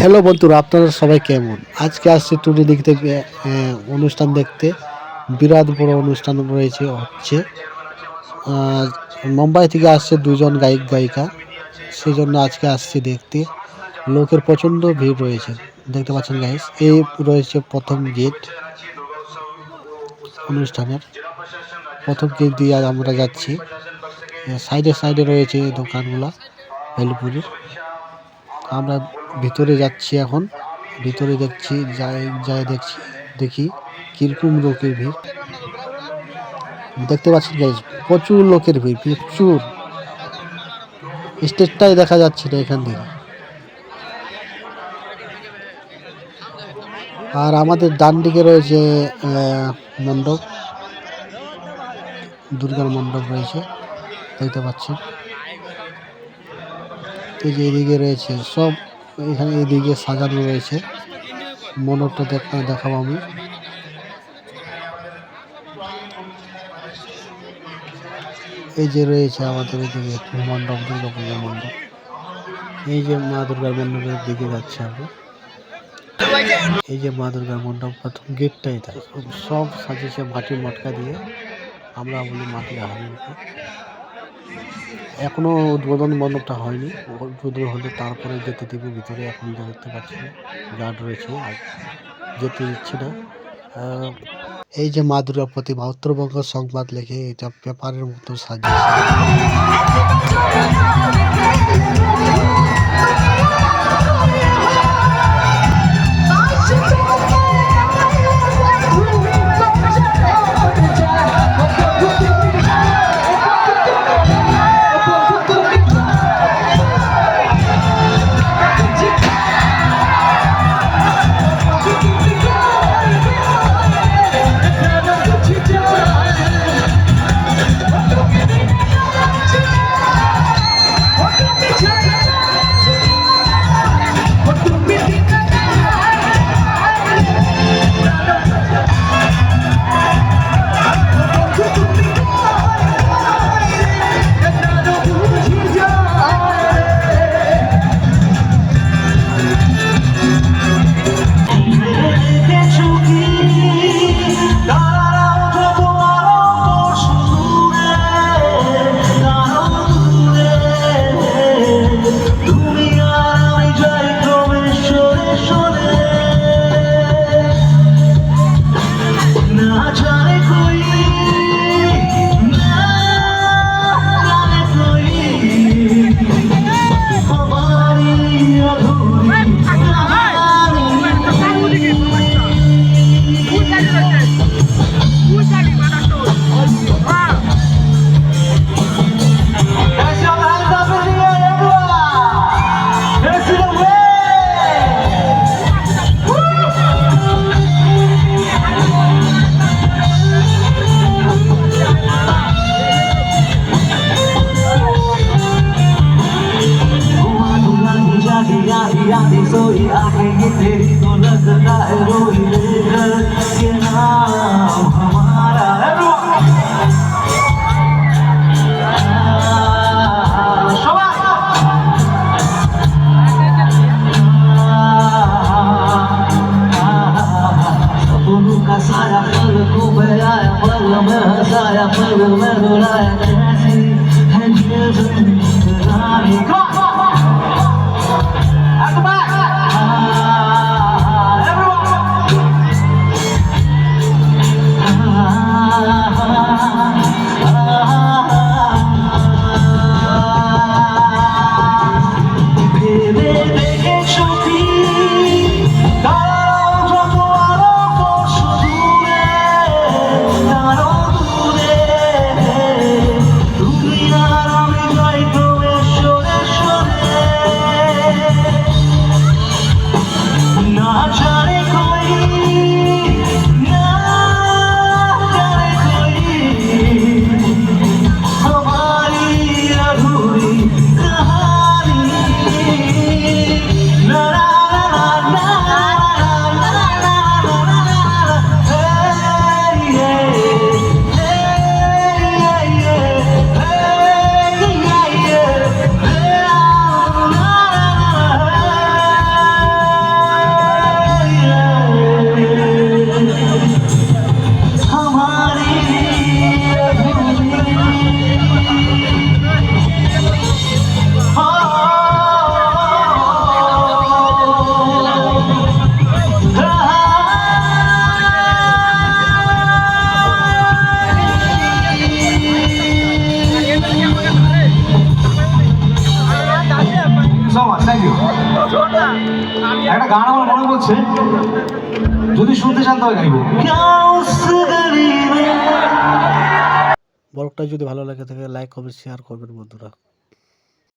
Hello বন্ধুরা, আপনারা সবাই কেমন? আজকে আসছে টুনি দেখতে অনুষ্ঠান দেখতে। বিরাট বড় অনুষ্ঠান রয়েছে, হচ্ছে। মুম্বাই থেকে আসছে দুজন গায়ক, গায়িকা। সেই জন্য আজকে আসছে দেখতে। লোকের প্রচণ্ড ভিড় রয়েছে, দেখতে পাচ্ছেন গাইস এই রয়েছে প্রথম গেট অনুষ্ঠানের। প্রথম গেট দিয়ে আমরা যাচ্ছি। সাইডে সাইডে রয়েছে দোকানগুলা ভেলপুরির আমরা ভিতরে যাচ্ছি এখন। ভিতরে দেখছি, যাই যাই দেখছি, দেখি কীরকম লোকের ভিড়। দেখতে পাচ্ছেন গাইজ প্রচুর লোকের ভিড়, প্রচুর। স্টেজটাই দেখা যাচ্ছে না এখান থেকে আর আমাদের ডান দিকে রয়েছে মণ্ডপ। দুর্গার মণ্ডপ রয়েছে, দেখতে পাচ্ছেন। এই যে এদিকে রয়েছে সব এখানে এদিকে সাজানো রয়েছে। মণ্ডপটা দেখা, দেখাবো আমি। এই যে রয়েছে আমাদের এদিকে মণ্ডপ দুর্গা পূজার মণ্ডপ। এই যে মা দুর্গার মণ্ডপের দিকে যাচ্ছে আমরা। এই যে মা দুর্গার মণ্ডপ, প্রথম গেটটাই তাই সব সাজিয়েছে মাটির মটকা দিয়ে। আমরা বলি মাটির হাড়িকে এখনও উদ্বোধন মণ্ডপটা হয়নি। উদ্বোধন হলে তারপরে যেতে দেবে, ভিতরে এখন যা দেখতে পাচ্ছি গার্ড রয়েছে, আর যেতে দিচ্ছে না। এই যে মা দুর্গার প্রতিমা, উত্তরবঙ্গ সংবাদ লেখে এটা পেপারের মতো সাজিয়েছে। आया दिसो not গান আমার মনে যদি শুনতে চান তবে গাইবো। ব্লগটা যদি ভালো লাগে থাকে লাইক কমেন্ট শেয়ার করবেন বন্ধুরা।